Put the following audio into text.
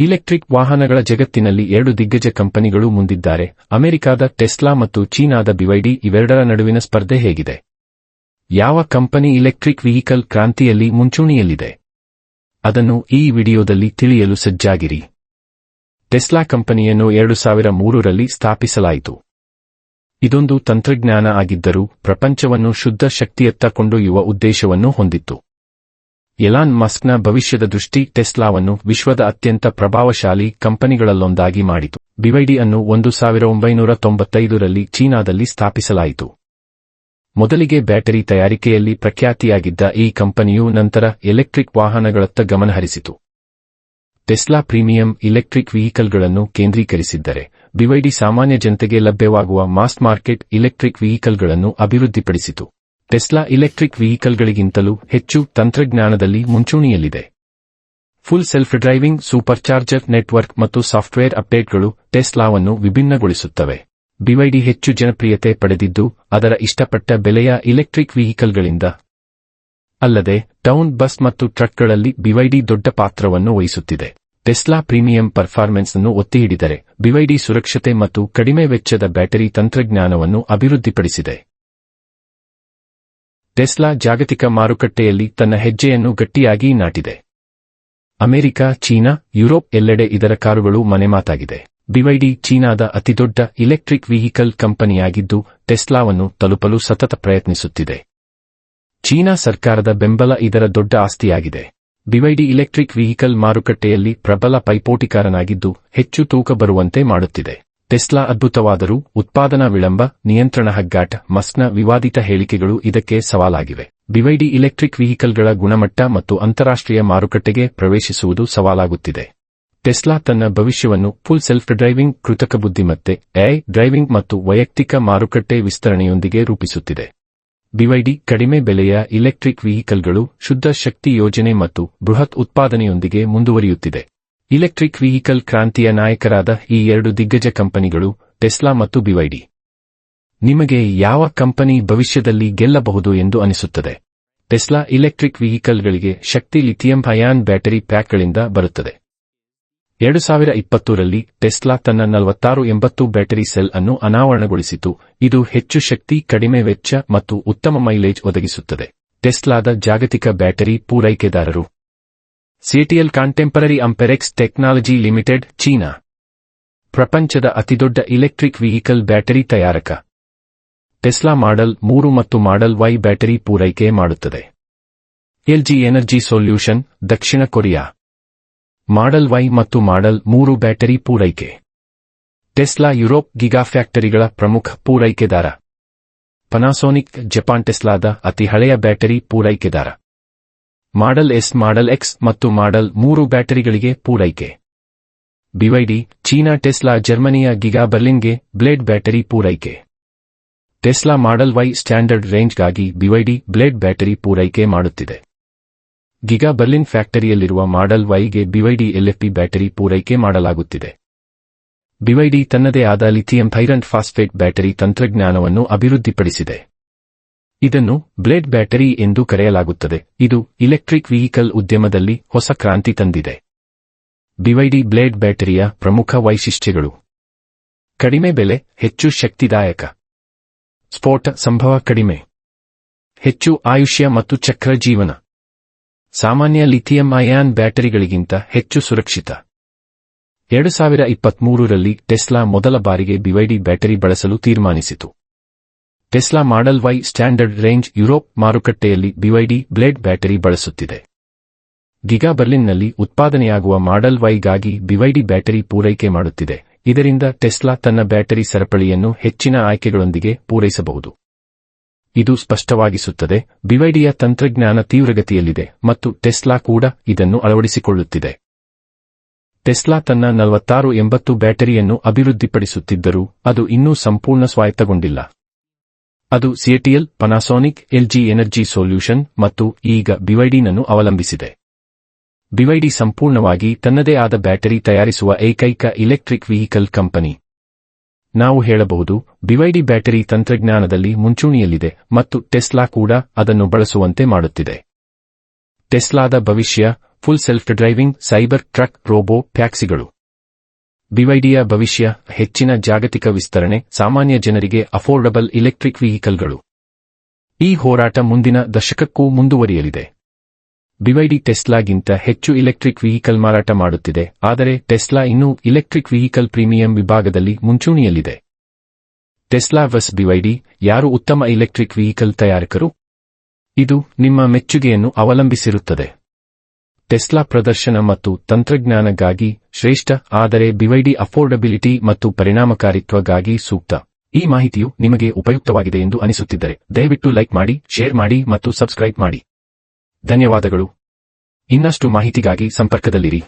Electric ವಾಹನಗಳ ಜಗತ್ತಿನಲ್ಲಿ ಎರಡು ದಿಗ್ಗಜ ಕಂಪನಿಗಳು ಮುಂದಿದ್ದಾರೆ. ಅಮೆರಿಕಾದ ಟೆಸ್ಲಾ ಮತ್ತು ಚೀನಾದ ಬಿವೈಡಿ ಇವೆರಡರ ನಡುವಿನ ಸ್ಪರ್ಧೆ ಹೇಗಿದೆ? ಯಾವ ಕಂಪನಿ ಇಲೆಕ್ಟ್ರಿಕ್ ವೆಹಿಕಲ್ ಕ್ರಾಂತಿಯಲ್ಲಿ ಮುಂಚೂಣಿಯಲ್ಲಿದೆ? ಅದನ್ನು ಈ ವಿಡಿಯೋದಲ್ಲಿ ತಿಳಿಯಲು ಸಜ್ಜಾಗಿರಿ. ಟೆಸ್ಲಾ ಕಂಪನಿಯನ್ನು ಎರಡು ಸಾವಿರ ಮೂರರಲ್ಲಿ ಸ್ಥಾಪಿಸಲಾಯಿತು. ಇದೊಂದು ತಂತ್ರಜ್ಞಾನ ಆಗಿದ್ದರೂ ಪ್ರಪಂಚವನ್ನು ಶುದ್ಧ ಶಕ್ತಿಯತ್ತ ಕೊಂಡೊಯ್ಯುವ ಉದ್ದೇಶವನ್ನು ಹೊಂದಿತ್ತು. ಎಲಾನ್ ಮಸ್ಕ್ನ ಭವಿಷ್ಯದ ದೃಷ್ಟಿ ಟೆಸ್ಲಾವನ್ನು ವಿಶ್ವದ ಅತ್ಯಂತ ಪ್ರಭಾವಶಾಲಿ ಕಂಪನಿಗಳಲ್ಲೊಂದಾಗಿ ಮಾಡಿತು. ಬಿವೈಡಿ ಅನ್ನು ಒಂದು ಸಾವಿರ ಒಂಬೈನೂರ ತೊಂಬತ್ತೈದರಲ್ಲಿ ಚೀನಾದಲ್ಲಿ ಸ್ಥಾಪಿಸಲಾಯಿತು. ಮೊದಲಿಗೆ ಬ್ಯಾಟರಿ ತಯಾರಿಕೆಯಲ್ಲಿ ಪ್ರಖ್ಯಾತಿಯಾಗಿದ್ದ ಈ ಕಂಪನಿಯು ನಂತರ ಎಲೆಕ್ಟ್ರಿಕ್ ವಾಹನಗಳತ್ತ ಗಮನಹರಿಸಿತು ಟೆಸ್ಲಾ ಪ್ರೀಮಿಯಂ ಇಲೆಕ್ಟ್ರಿಕ್ ವೆಹಿಕಲ್ಗಳನ್ನು ಕೇಂದ್ರೀಕರಿಸಿದ್ದರೆ ಬಿವೈಡಿ ಸಾಮಾನ್ಯ ಜನತೆಗೆ ಲಭ್ಯವಾಗುವ ಮಾಸ್ ಮಾರ್ಕೆಟ್ ಇಲೆಕ್ಟ್ರಿಕ್ ವೆಹಿಕಲ್ಗಳನ್ನು ಅಭಿವೃದ್ಧಿಪಡಿಸಿತು. ಟೆಸ್ಲಾ ಇಲೆಕ್ಟ್ರಿಕ್ ವೆಹಿಕಲ್ಗಳಿಗಿಂತಲೂ ಹೆಚ್ಚು ತಂತ್ರಜ್ಞಾನದಲ್ಲಿ ಮುಂಚೂಣಿಯಲ್ಲಿದೆ. Full self driving supercharger network ಮತ್ತು ಸಾಫ್ಟ್ವೇರ್ ಅಪ್ಡೇಟ್ಗಳು ಟೆಸ್ಲಾವನ್ನು ವಿಭಿನ್ನಗೊಳಿಸುತ್ತವೆ. ಬಿವೈಡಿ ಹೆಚ್ಚು ಜನಪ್ರಿಯತೆ ಪಡೆದಿದ್ದು, ಅದರ ಇಷ್ಟಪಟ್ಟ ಬೆಲೆಯ ಇಲೆಕ್ಟ್ರಿಕ್ ವೆಹಿಕಲ್ಗಳಿಂದ ಅಲ್ಲದೆ, ಟೌನ್ ಬಸ್ ಮತ್ತು ಟ್ರಕ್ಗಳಲ್ಲಿ ಬಿವೈಡಿ ದೊಡ್ಡ ಪಾತ್ರವನ್ನು ವಹಿಸುತ್ತಿದೆ. ಟೆಸ್ಲಾ ಪ್ರೀಮಿಯಂ ಪರ್ಫಾರ್ಮೆನ್ಸ್ ಅನ್ನು ಒತ್ತಿಹಿಡಿದರೆ ಬಿವೈಡಿ ಸುರಕ್ಷತೆ ಮತ್ತು ಕಡಿಮೆ ವೆಚ್ಚದ ಬ್ಯಾಟರಿ ತಂತ್ರಜ್ಞಾನವನ್ನು ಅಭಿವೃದ್ಧಿಪಡಿಸಿದೆ. ಟೆಸ್ಲಾ ಜಾಗತಿಕ ಮಾರುಕಟ್ಟೆಯಲ್ಲಿ ತನ್ನ ಹೆಜ್ಜೆಯನ್ನು ಗಟ್ಟಿಯಾಗಿ ನಾಟಿದೆ. ಅಮೆರಿಕ, ಚೀನಾ, ಯುರೋಪ್ ಎಲ್ಲೆಡೆ ಇದರ ಕಾರುಗಳು ಮನೆಮಾತಾಗಿದೆ. ಬಿವೈಡಿ ಚೀನಾದ ಅತಿದೊಡ್ಡ ಇಲೆಕ್ಟ್ರಿಕ್ ವೆಹಿಕಲ್ ಕಂಪನಿಯಾಗಿದ್ದು ಟೆಸ್ಲಾವನ್ನು ತಲುಪಲು ಸತತ ಪ್ರಯತ್ನಿಸುತ್ತಿದೆ. ಚೀನಾ ಸರ್ಕಾರದ ಬೆಂಬಲ ಇದರ ದೊಡ್ಡ ಆಸ್ತಿಯಾಗಿದೆ. ಬಿವೈಡಿ ಇಲೆಕ್ಟ್ರಿಕ್ ವೆಹಿಕಲ್ ಮಾರುಕಟ್ಟೆಯಲ್ಲಿ ಪ್ರಬಲ ಪೈಪೋಟಿಕಾರನಾಗಿದ್ದು ಹೆಚ್ಚು ತೂಕ ಬರುವಂತೆ ಮಾಡುತ್ತಿದೆ. ಟೆಸ್ಲಾ ಅದ್ಭುತವಾದರೂ ಉತ್ಪಾದನಾ ವಿಳಂಬ, ನಿಯಂತ್ರಣ ಹಗ್ಗಾಟ ಮಸ್ನ ವಿವಾದಿತ ಹೇಳಿಕೆಗಳು ಇದಕ್ಕೆ ಸವಾಲಾಗಿವೆ. ಬಿವೈಡಿ ಇಲೆಕ್ಟ್ರಿಕ್ ವೆಹಿಕಲ್ಗಳ ಗುಣಮಟ್ಟ ಮತ್ತು ಅಂತಾರಾಷ್ಟ್ರೀಯ ಮಾರುಕಟ್ಟೆಗೆ ಪ್ರವೇಶಿಸುವುದು ಸವಾಲಾಗುತ್ತಿದೆ. ಟೆಸ್ಲಾ ತನ್ನ ಭವಿಷ್ಯವನ್ನು ಫುಲ್ ಸೆಲ್ಫ್ ಡ್ರೈವಿಂಗ್ ಕೃತಕ ಬುದ್ಧಿಮತ್ತೆ ಎಐ ಡ್ರೈವಿಂಗ್ ಮತ್ತು ವೈಯಕ್ತಿಕ ಮಾರುಕಟ್ಟೆ ವಿಸ್ತರಣೆಯೊಂದಿಗೆ ರೂಪಿಸುತ್ತಿದೆ. ಬಿವೈಡಿ ಕಡಿಮೆ ಬೆಲೆಯ ಇಲೆಕ್ಟ್ರಿಕ್ ವೆಹಿಕಲ್ಗಳು ಶುದ್ಧ ಶಕ್ತಿ ಯೋಜನೆ ಮತ್ತು ಬೃಹತ್ ಉತ್ಪಾದನೆಯೊಂದಿಗೆ ಮುಂದುವರಿಯುತ್ತಿದೆ. ಇಲೆಕ್ಟ್ರಿಕ್ ವೆಹಿಕಲ್ ಕ್ರಾಂತಿಯ ನಾಯಕರಾದ ಈ ಎರಡು ದಿಗ್ಗಜ ಕಂಪನಿಗಳು, ಟೆಸ್ಲಾ ಮತ್ತು ಬಿವೈಡಿ ನಿಮಗೆ ಯಾವ ಕಂಪನಿ ಭವಿಷ್ಯದಲ್ಲಿ ಗೆಲ್ಲಬಹುದು ಎಂದು ಅನಿಸುತ್ತದೆ. ಟೆಸ್ಲಾ ಇಲೆಕ್ಟ್ರಿಕ್ ವೆಹಿಕಲ್ಗಳಿಗೆ ಶಕ್ತಿ ಲಿಥಿಯಂ ಅಯಾನ್ ಬ್ಯಾಟರಿ ಪ್ಯಾಕ್ಗಳಿಂದ ಬರುತ್ತದೆ. ಎರಡು ಸಾವಿರ ಇಪ್ಪತ್ತರಲ್ಲಿ ಟೆಸ್ಲಾ ತನ್ನ ನಲವತ್ತಾರು ಎಂಬತ್ತು ಬ್ಯಾಟರಿ ಸೆಲ್ ಅನ್ನು ಅನಾವರಣಗೊಳಿಸಿತು. ಇದು ಹೆಚ್ಚು ಶಕ್ತಿ, ಕಡಿಮೆ ವೆಚ್ಚ ಮತ್ತು ಉತ್ತಮ ಮೈಲೇಜ್ ಒದಗಿಸುತ್ತದೆ. ಟೆಸ್ಲಾದ ಜಾಗತಿಕ ಬ್ಯಾಟರಿ ಪೂರೈಕೆದಾರರು CTL contemporary Amperex technology limited, China. ಪ್ರಪಂಚದ ಅತಿದೊಡ್ಡ ಇಲೆಕ್ಟ್ರಿಕ್ ವೆಹಿಕಲ್ ಬ್ಯಾಟರಿ ತಯಾರಕ. ಟೆಸ್ಲಾ ಮಾಡೆಲ್ ಮೂರು ಮತ್ತು ಮಾಡೆಲ್ ವೈ ಬ್ಯಾಟರಿ ಪೂರೈಕೆ ಮಾಡುತ್ತದೆ. ಎಲ್ಜಿ ಎನರ್ಜಿ ಸೊಲ್ಯೂಷನ್, ದಕ್ಷಿಣ ಕೊರಿಯಾ. ಮಾಡೆಲ್ ವೈ ಮತ್ತು ಮಾಡೆಲ್ ಮೂರು ಬ್ಯಾಟರಿ ಪೂರೈಕೆ. ಟೆಸ್ಲಾ ಯುರೋಪ್ ಗಿಗಾ ಫ್ಯಾಕ್ಟರಿಗಳ ಪ್ರಮುಖ ಪೂರೈಕೆದಾರ. ಪನಾಸೋನಿಕ್ ಜಪಾನ್ ಟೆಸ್ಲಾದ ಅತಿ ಹಳೆಯ ಬ್ಯಾಟರಿ ಪೂರೈಕೆದಾರ. ಮಾಡೆಲ್ ಎಸ್, ಮಾಡೆಲ್ ಎಕ್ಸ್ ಮತ್ತು ಮಾಡೆಲ್ ಮೂರು ಬ್ಯಾಟರಿಗಳಿಗೆ ಪೂರೈಕೆ. ಬಿವೈಡಿ, ಚೀನಾ ಟೆಸ್ಲಾ, ಜರ್ಮನಿಯ ಗಿಗಾ ಬರ್ಲಿನ್ಗೆ ಬ್ಲೇಡ್ ಬ್ಯಾಟರಿ ಪೂರೈಕೆ. ಟೆಸ್ಲಾ ಮಾಡೆಲ್ ವೈ ಸ್ಟ್ಯಾಂಡರ್ಡ್ ರೇಂಜ್ಗಾಗಿ ಬಿವೈಡಿ ಬ್ಲೇಡ್ ಬ್ಯಾಟರಿ ಪೂರೈಕೆ ಮಾಡುತ್ತಿದೆ. ಗಿಗಾ ಬರ್ಲಿನ್ ಫ್ಯಾಕ್ಟರಿಯಲ್ಲಿರುವ ಮಾಡೆಲ್ ವೈಗೆ ಬಿವೈಡಿ ಎಲ್ಎಫ್ಪಿ ಬ್ಯಾಟರಿ ಪೂರೈಕೆ ಮಾಡಲಾಗುತ್ತಿದೆ. ಬಿವೈಡಿ ತನ್ನದೇ ಆದ ಲಿಥಿಯಂ ಥೈರಂಟ್ ಫಾಸ್ಫೇಟ್ ಬ್ಯಾಟರಿ ತಂತ್ರಜ್ಞಾನವನ್ನು ಅಭಿವೃದ್ಧಿಪಡಿಸಿದೆ. ಇದನ್ನು ಬ್ಲೇಡ್ ಬ್ಯಾಟರಿ ಎಂದು ಕರೆಯಲಾಗುತ್ತದೆ. ಇದು ಇಲೆಕ್ಟ್ರಿಕ್ ವೆಹಿಕಲ್ ಉದ್ಯಮದಲ್ಲಿ ಹೊಸ ಕ್ರಾಂತಿ ತಂದಿದೆ. ಬಿವೈಡಿ ಬ್ಲೇಡ್ ಬ್ಯಾಟರಿಯ ಪ್ರಮುಖ ವೈಶಿಷ್ಟ್ಯಗಳು. ಕಡಿಮೆ ಬೆಲೆ, ಹೆಚ್ಚು ಶಕ್ತಿದಾಯಕ. ಸ್ಫೋಟ ಸಂಭವ ಕಡಿಮೆ. ಹೆಚ್ಚು ಆಯುಷ್ಯ ಮತ್ತು ಚಕ್ರ ಜೀವನ. ಸಾಮಾನ್ಯ ಲಿಥಿಯಂ ಅಯಾನ್ ಬ್ಯಾಟರಿಗಳಿಗಿಂತ ಹೆಚ್ಚು ಸುರಕ್ಷಿತ. ಎರಡು ಸಾವಿರ ಇಪ್ಪತ್ಮೂರರಲ್ಲಿ ಟೆಸ್ಲಾ ಮೊದಲ ಬಾರಿಗೆ ಬಿವೈಡಿ ಬ್ಯಾಟರಿ ಬಳಸಲು ತೀರ್ಮಾನಿಸಿತು. Tesla model Y standard range Europe ಮಾರುಕಟ್ಟೆಯಲ್ಲಿ ಬಿವೈಡಿ ಬ್ಲೇಡ್ ಬ್ಯಾಟರಿ ಬಳಸುತ್ತಿದೆ. ಗಿಗಾ ಬರ್ಲಿನ್ನಲ್ಲಿ ಉತ್ಪಾದನೆಯಾಗುವ ಮಾಡೆಲ್ ವೈಗಾಗಿ ಬಿವೈಡಿ ಬ್ಯಾಟರಿ ಪೂರೈಕೆ ಮಾಡುತ್ತಿದೆ. ಇದರಿಂದ ಟೆಸ್ಲಾ ತನ್ನ ಬ್ಯಾಟರಿ ಸರಪಳಿಯನ್ನು ಹೆಚ್ಚಿನ ಆಯ್ಕೆಗಳೊಂದಿಗೆ ಪೂರೈಸಬಹುದು. ಇದು ಸ್ಪಷ್ಟವಾಗಿಸುತ್ತದೆ ಬಿವೈಡಿಯ ತಂತ್ರಜ್ಞಾನ ತೀವ್ರಗತಿಯಲ್ಲಿದೆ ಮತ್ತು ಟೆಸ್ಲಾ ಕೂಡ ಇದನ್ನು ಅಳವಡಿಸಿಕೊಳ್ಳುತ್ತಿದೆ. ಟೆಸ್ಲಾ ತನ್ನ ನಲವತ್ತಾರು ಎಂಬತ್ತು ಬ್ಯಾಟರಿಯನ್ನು ಅಭಿವೃದ್ಧಿಪಡಿಸುತ್ತಿದ್ದರೂ ಅದು ಇನ್ನೂ ಸಂಪೂರ್ಣ ಸ್ವಾಯತ್ತಗೊಂಡಿಲ್ಲ. ಅದು CATL Panasonic LG energy solution ಮತ್ತು ಈಗ ಬಿವೈಡಿನನ್ನು ಅವಲಂಬಿಸಿದೆ. ಬಿವೈಡಿ ಸಂಪೂರ್ಣವಾಗಿ ತನ್ನದೇ ಆದ ಬ್ಯಾಟರಿ ತಯಾರಿಸುವ ಏಕೈಕ ಇಲೆಕ್ಟ್ರಿಕ್ ವೆಹಿಕಲ್ ಕಂಪನಿ. ನಾವು ಹೇಳಬಹುದು ಬಿವೈಡಿ ಬ್ಯಾಟರಿ ತಂತ್ರಜ್ಞಾನದಲ್ಲಿ ಮುಂಚೂಣಿಯಲ್ಲಿದೆ ಮತ್ತು ಟೆಸ್ಲಾ ಕೂಡ ಅದನ್ನು ಬಳಸುವಂತೆ ಮಾಡುತ್ತಿದೆ. ಟೆಸ್ಲಾದ ಭವಿಷ್ಯ full self driving cyber truck robo ಟ್ಯಾಕ್ಸಿಗಳು ಬಿವೈಡಿಯ ಭವಿಷ್ಯ, ಹೆಚ್ಚಿನ ಜಾಗತಿಕ ವಿಸ್ತರಣೆ, ಸಾಮಾನ್ಯ ಜನರಿಗೆ ಅಫೋರ್ಡಬಲ್ ಇಲೆಕ್ಟ್ರಿಕ್ ವೆಹಿಕಲ್ಗಳು. ಈ ಹೋರಾಟ ಮುಂದಿನ ದಶಕಕ್ಕೂ ಮುಂದುವರಿಯಲಿದೆ. ಬಿವೈಡಿ ಟೆಸ್ಲಾಗಿಂತ ಹೆಚ್ಚು ಇಲೆಕ್ಟ್ರಿಕ್ ವೆಹಿಕಲ್ ಮಾರಾಟ ಮಾಡುತ್ತಿದೆ, ಆದರೆ ಟೆಸ್ಲಾ ಇನ್ನೂ ಇಲೆಕ್ಟ್ರಿಕ್ ವೆಹಿಕಲ್ ಪ್ರೀಮಿಯಂ ವಿಭಾಗದಲ್ಲಿ ಮುಂಚೂಣಿಯಲ್ಲಿದೆ. ಟೆಸ್ಲಾ ವಸ್ ಬಿವೈಡಿ ಯಾರು ಉತ್ತಮ ಇಲೆಕ್ಟ್ರಿಕ್ ವೆಹಿಕಲ್ ತಯಾರಕರು? ಇದು ನಿಮ್ಮ ಮೆಚ್ಚುಗೆಯನ್ನು ಅವಲಂಬಿಸಿರುತ್ತದೆ. ಟೆಸ್ಲಾ ಪ್ರದರ್ಶನ ಮತ್ತು ತಂತ್ರಜ್ಞಾನಕ್ಕಾಗಿ ಶ್ರೇಷ್ಠ, ಆದರೆ ಬಿವೈಡಿ ಅಫೋರ್ಡಬಿಲಿಟಿ ಮತ್ತು ಪರಿಣಾಮಕಾರಿತ್ವಗಾಗಿ ಸೂಕ್ತ. ಈ ಮಾಹಿತಿಯು ನಿಮಗೆ ಉಪಯುಕ್ತವಾಗಿದೆ ಎಂದು ಅನಿಸುತ್ತಿದ್ದರೆ ದಯವಿಟ್ಟು ಲೈಕ್ ಮಾಡಿ, ಶೇರ್ ಮಾಡಿ ಮತ್ತು ಸಬ್ಸ್ಕ್ರೈಬ್ ಮಾಡಿ. ಧನ್ಯವಾದಗಳು. ಇನ್ನಷ್ಟು ಮಾಹಿತಿಗಾಗಿ ಸಂಪರ್ಕದಲ್ಲಿರಿ.